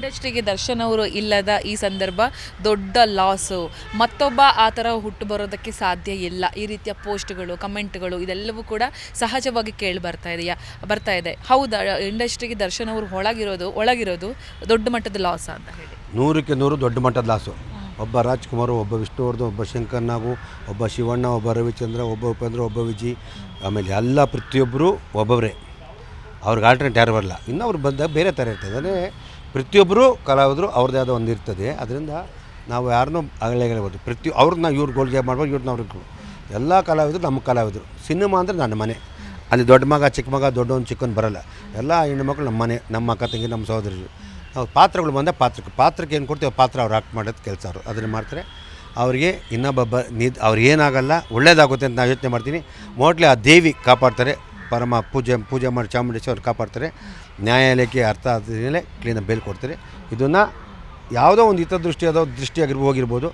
ಇಂಡಸ್ಟ್ರಿಗೆ ದರ್ಶನ್ ಅವರು ಇಲ್ಲದ ಈ ಸಂದರ್ಭ ದೊಡ್ಡ ಲಾಸು ಮತ್ತೊಬ್ಬ ಆ ಥರ ಹುಟ್ಟು ಬರೋದಕ್ಕೆ ಸಾಧ್ಯ ಇಲ್ಲ. ಈ ರೀತಿಯ ಪೋಸ್ಟ್ಗಳು, ಕಮೆಂಟ್ಗಳು ಇದೆಲ್ಲವೂ ಕೂಡ ಸಹಜವಾಗಿ ಕೇಳಿ ಬರ್ತಾ ಇದೆಯಾ, ಬರ್ತಾ ಇದೆ. ಹೌದಾ, ಇಂಡಸ್ಟ್ರಿಗೆ ದರ್ಶನ್ ಅವರು ಒಳಗಿರೋದು ಒಳಗಿರೋದು ದೊಡ್ಡ ಮಟ್ಟದ ಲಾಸ್ ಅಂತ ಹೇಳಿ. ನೂರಕ್ಕೆ ನೂರು ದೊಡ್ಡ ಮಟ್ಟದ ಲಾಸು ಒಬ್ಬ ರಾಜ್ಕುಮಾರ್, ಒಬ್ಬ ವಿಷ್ಣುವರ್ಧನ್, ಒಬ್ಬ ಶಂಕರ್ ನಾಗು ಒಬ್ಬ ಶಿವಣ್ಣ, ಒಬ್ಬ ರವಿಚಂದ್ರ, ಒಬ್ಬ ಉಪೇಂದ್ರ, ಒಬ್ಬ ವಿಜಿ. ಆಮೇಲೆ ಎಲ್ಲ ಪ್ರತಿಯೊಬ್ಬರು ಒಬ್ಬೊಬ್ಬರೇ ಅವ್ರಿಗೆ ಆಲ್ಟರ್ನೇಟ್ ಯಾರು ಬರಲ್ಲ. ಇನ್ನೂ ಅವ್ರು ಬಂದಾಗ ಬೇರೆ ಥರ ಇರ್ತದೆ. ಅಂದರೆ ಪ್ರತಿಯೊಬ್ಬರು ಕಲಾವಿದರು ಅವ್ರದ್ದೇ ಆದ ಒಂದು ಇರ್ತದೆ. ಅದರಿಂದ ನಾವು ಯಾರನ್ನೂ ಆಗಲೇಬಹುದು ಪ್ರತಿ ಅವ್ರನ್ನ ಇವ್ರು ಗೋಲ್ಗೆ ಮಾಡ್ಬೋದು, ಇವ್ರನ್ನ ಅವ್ರಿಗೆ ಎಲ್ಲ ಕಲಾವಿದರು ನಮ್ಮ ಕಲಾವಿದರು. ಸಿನಿಮಾ ಅಂದರೆ ನನ್ನ ಮನೆ. ಅಲ್ಲಿ ದೊಡ್ಡ ಮಗ, ಚಿಕ್ಕ ಮಗ, ದೊಡ್ಡವನು ಚಿಕ್ಕವನು ಬರಲ್ಲ. ಎಲ್ಲ ಹೆಣ್ಣುಮಕ್ಳು ನಮ್ಮ ಮನೆ, ನಮ್ಮ ಅಕ್ಕ ತಂಗಿ, ನಮ್ಮ ಸಹೋದರರು. ನಾವು ಪಾತ್ರಗಳು ಬಂದ ಪಾತ್ರಕ್ಕೆ. ಪಾತ್ರಕ್ಕೆ ಏನು ಕೊಡ್ತೀವಿ ಪಾತ್ರ ಅವ್ರು ಆಕ್ಟ್ ಮಾಡೋದು ಕೆಲಸ ಅವರು. ಅದನ್ನು ಮಾಡ್ತಾರೆ. ಅವರಿಗೆ ಇನ್ನೊಬ್ಬ ಬ ನಿದ್ ಅವ್ರು ಏನಾಗಲ್ಲ, ಒಳ್ಳೇದಾಗುತ್ತೆ ಅಂತ ನಾನು ಯೋಚನೆ ಮಾಡ್ತೀನಿ. ಮೋಟ್ಲಿ ಆ ದೇವಿ ಕಾಪಾಡ್ತಾರೆ. ಪರಮ ಪೂಜೆ ಪೂಜೆ ಮಾಡಿ ಚಾಮುಂಡೇಶ್ವರ ಕಾಪಾಡ್ತಾರೆ. ನ್ಯಾಯಾಲಯಕ್ಕೆ ಅರ್ಥ ಆದ ಮೇಲೆ ಕ್ಲೀನಾಗಿ ಬೇಲ್ ಕೊಡ್ತಾರೆ. ಇದನ್ನು ಯಾವುದೋ ಒಂದು ಹಿತದೃಷ್ಟಿ ಅದೋ ದೃಷ್ಟಿಯಾಗಿರ್ಬೋದು ಹೋಗಿರ್ಬೋದು.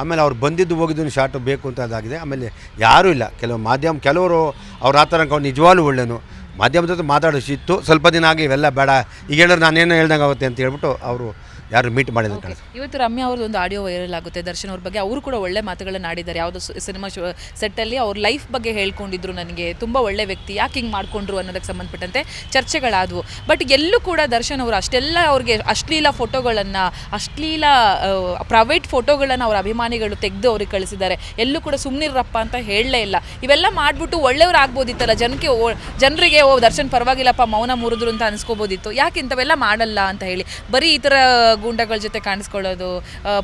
ಆಮೇಲೆ ಅವ್ರು ಬಂದಿದ್ದು ಹೋಗಿದ್ದು ಶಾರ್ಟ್ ಬೇಕು ಅಂತ ಅದಾಗಿದೆ. ಆಮೇಲೆ ಯಾರೂ ಇಲ್ಲ. ಕೆಲವು ಮಾಧ್ಯಮ, ಕೆಲವರು ಅವ್ರು ಆ ಥರ ನಿಜವಾಗ್ಲೂ ಒಳ್ಳೆಯನು ಮಾಧ್ಯಮದ ಜೊತೆ ಮಾತಾಡೋಷ್ಟಿತ್ತು ಸ್ವಲ್ಪ ದಿನ ಆಗಿ ಇವೆಲ್ಲ ಬೇಡ. ಈಗ ಹೇಳಿದ್ರೆ ನಾನೇನು ಹೇಳ್ದಂಗೆ ಆಗುತ್ತೆ ಅಂತ ಹೇಳ್ಬಿಟ್ಟು ಅವರು ಯಾರು ಮೀಟ್ ಮಾಡಿದ ಇವತ್ತು ರಮ್ಯಾ ಅವ್ರದ್ದು ಒಂದು ಆಡಿಯೋ ವೈರಲ್ ಆಗುತ್ತೆ. ದರ್ಶನ್ ಅವ್ರ ಬಗ್ಗೆ ಅವರು ಕೂಡ ಒಳ್ಳೆ ಮಾತುಗಳನ್ನ ಆಡಿದ್ದಾರೆ. ಯಾವುದೋ ಸಿನಿಮಾ ಶೋ ಸೆಟ್ಟಲ್ಲಿ ಅವ್ರ ಲೈಫ್ ಬಗ್ಗೆ ಹೇಳ್ಕೊಂಡಿದ್ರು ನನಗೆ. ತುಂಬ ಒಳ್ಳೆ ವ್ಯಕ್ತಿ. ಯಾಕೆ ಹಿಂಗೆ ಮಾಡ್ಕೊಂಡ್ರು ಅನ್ನೋದಕ್ಕೆ ಸಂಬಂಧಪಟ್ಟಂತೆ ಚರ್ಚೆಗಳಾದವು. ಬಟ್ ಎಲ್ಲೂ ಕೂಡ ದರ್ಶನ್ ಅವರು ಅಷ್ಟೆಲ್ಲ ಅವ್ರಿಗೆ ಅಶ್ಲೀಲ ಫೋಟೋಗಳನ್ನು ಅಶ್ಲೀಲ ಪ್ರೈವೇಟ್ ಫೋಟೋಗಳನ್ನು ಅವ್ರ ಅಭಿಮಾನಿಗಳು ತೆಗೆದು ಅವ್ರಿಗೆ ಕಳಿಸಿದ್ದಾರೆ. ಎಲ್ಲೂ ಕೂಡ ಸುಮ್ಮನಿರಪ್ಪ ಅಂತ ಹೇಳಲೇ ಇಲ್ಲ. ಇವೆಲ್ಲ ಮಾಡಿಬಿಟ್ಟು ಒಳ್ಳೆಯವ್ರು ಆಗ್ಬೋದಿತ್ತಲ್ಲ. ಜನಕ್ಕೆ ಜನರಿಗೆ ಓ ದರ್ಶನ್ ಪರವಾಗಿಲ್ಲಪ್ಪ ಮೌನ ಮುರಿದ್ರು ಅಂತ ಅನ್ಸ್ಕೋಬೋದಿತ್ತು. ಯಾಕೆ ಇಂಥವೆಲ್ಲ ಮಾಡಲ್ಲ ಅಂತ ಹೇಳಿ. ಬರೀ ಈ ಥರ ಗೂಂಡಗಳ ಜೊತೆ ಕಾಣಿಸ್ಕೊಳ್ಳೋದು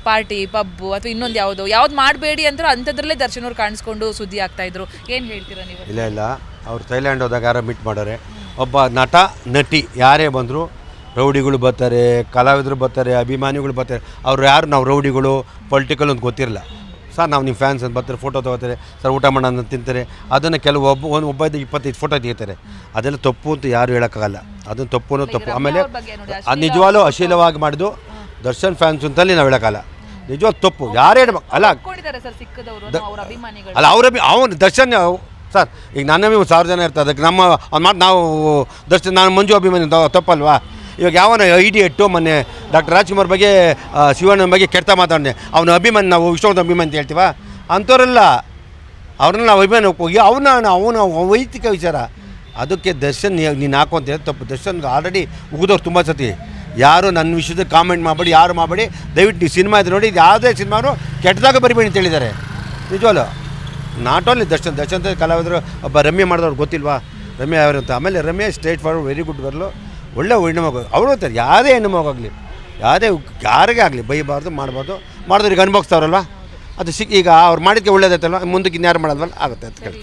ಪಾರ್ಟಿ ಪಬ್ಬು ಅಥವಾ ಇನ್ನೊಂದು ಯಾವುದು? ಯಾವ್ದು ಮಾಡಬೇಡಿ ಅಂತ ಅಂಥದ್ರಲ್ಲೇ ದರ್ಶನ್ ಅವ್ರು ಕಾಣಿಸ್ಕೊಂಡು ಸುದ್ದಿ ಆಗ್ತಾ ಇದ್ರು. ಏನು ಹೇಳ್ತೀರಾ ನೀವು? ಇಲ್ಲ ಇಲ್ಲ. ಅವ್ರು ಥೈಲ್ಯಾಂಡ್ ಹೋದಾಗ ಯಾರೋ ಮೀಟ್ ಮಾಡೋರೆ. ಒಬ್ಬ ನಟ ನಟಿ ಯಾರೇ ಬಂದರೂ ರೌಡಿಗಳು ಬರ್ತಾರೆ ಕಲಾವಿದರು ಬರ್ತಾರೆ ಅಭಿಮಾನಿಗಳು ಬರ್ತಾರೆ. ಅವ್ರು ಯಾರು ನಾವು ರೌಡಿಗಳು ಪೊಲಿಟಿಕಲ್ ಅಂತ ಗೊತ್ತಿರಲ್ಲ. ಸರ್ ನಾವು ನಿಮ್ಮ ಫ್ಯಾನ್ಸ್ ಅಂತ ಬರ್ತಾರೆ ಫೋಟೋ ತೊಗೋತಾರೆ. ಸರ್ ಊಟ ಮಾಡೋಣ ಅಂತ ತಿಂತಾರೆ. ಅದನ್ನು ಕೆಲವು ಒಬ್ಬ ಒಂದು ಒಬ್ಬ ಇಪ್ಪತ್ತೈದು ಫೋಟೋ ತೆಗಿತಾರೆ. ಅದೆಲ್ಲ ತಪ್ಪು ಅಂತ ಯಾರು ಹೇಳೋಕ್ಕಾಗಲ್ಲ. ಅದನ್ನು ತಪ್ಪು ಅನ್ನೋದು ತಪ್ಪು. ಆಮೇಲೆ ಅದು ನಿಜವಾಗ್ಲೂ ಅಶ್ಲೀಲವಾಗಿ ಮಾಡಿದ್ದು ದರ್ಶನ್ ಫ್ಯಾನ್ಸ್ ಅಂತಲ್ಲಿ ನಾವು ಹೇಳೋಕ್ಕಲ್ಲ ನಿಜವಾದ ತಪ್ಪು. ಯಾರೇ ಅಲ್ಲ ಅಲ್ಲ ಅವರ ಅವನು ದರ್ಶನ್ ಸರ್ ಈಗ ನನ್ನ ಒಂದು ಸಾವಿರ ಜನ ಇರ್ತಾರೆ ಅದಕ್ಕೆ ನಮ್ಮ ಅವ್ನು ಮಾತು ನಾವು ದರ್ಶನ್ ನಾನು ಮಂಜು ಅಭಿಮಾನಿ ತಪ್ಪಲ್ವಾ? ಇವಾಗ ಯಾವನ ಐಡಿ ಎಟ್ಟು ಮೊನ್ನೆ ಡಾಕ್ಟರ್ ರಾಜ್ಕುಮಾರ್ ಬಗ್ಗೆ ಶಿವಣ್ಣ ಶಿವಣ್ಣನ ಬಗ್ಗೆ ಕೆಟ್ಟ ಮಾತಾಡಿದೆ ಅವನ ಅಭಿಮಾನಿ ನಾವು ವಿಶ್ವದ ಅಭಿಮಾನಿ ಅಂತ ಹೇಳ್ತೀವ? ಅಂಥವ್ರಲ್ಲ. ಅವ್ರನ್ನ ನಾವು ಅಭಿಮಾನಿ ಹೋಗಿ ಅವನ ಅವನ ವೈಯಕ್ತಿಕ ವಿಚಾರ. ಅದಕ್ಕೆ ದರ್ಶನ್ ನೀನು ಹಾಕು ಅಂತ ಹೇಳಿ ತಪ್ಪು. ದರ್ಶನ್ಗೆ ಆಲ್ರೆಡಿ ಉಗಿದವ್ರು ತುಂಬ ಸತಿ. ಯಾರು ನನ್ನ ವಿಷಯದ ಕಾಮೆಂಟ್ ಮಾಡಬೇಡಿ, ಯಾರು ಮಾಡಬೇಡಿ, ದಯವಿಟ್ಟು ನೀವು ಸಿನಿಮಾ ಇದೆ ನೋಡಿ ಯಾವುದೇ ಸಿನಿಮಾನು ಕೆಟ್ಟದಾಗ ಬರಿಬೇಡಿ ಅಂತ ಹೇಳಿದ್ದಾರೆ. ನಿಜವಲ್ಲ? ನಾಟ್ ಓನ್ಲಿ ದರ್ಶನ್ ದರ್ಶನ್ ಕಲಾವಿದರು, ಒಬ್ಬ ರಮ್ಯ ಮಾಡಿದವ್ರು ಗೊತ್ತಿಲ್ವಾ? ರಮ್ಯ ಅವರು ಅಂತ? ಆಮೇಲೆ Ramya straightforward very good girl ಒಳ್ಳೆ ಹೆಣ್ಣು ಮಗು. ಅವರು ಅಂತಾರೆ, ಯಾವುದೇ ಹೆಣ್ಣು ಮಗು ಯಾವುದೇ ಯಾರಿಗೇ ಆಗಲಿ, ಬೈಬಾರ್ದು, ಮಾಡಬಾರ್ದು. ಮಾಡಿದ್ರೆ ಈಗ ಅನುಭವಿಸ್ತಾವ್ರಲ್ವ ಅದು ಸಿಕ್ಕ ಈಗ ಅವ್ರು ಮಾಡಿದ್ದಕ್ಕೆ ಒಳ್ಳೇದೈತಲ್ವ ಮುಂದಕ್ಕೆ ಇನ್ಯಾರು ಮಾಡೋದಲ್ಲ ಆಗುತ್ತೆ ಅಂತ ಕೇಳ್ತೀನಿ.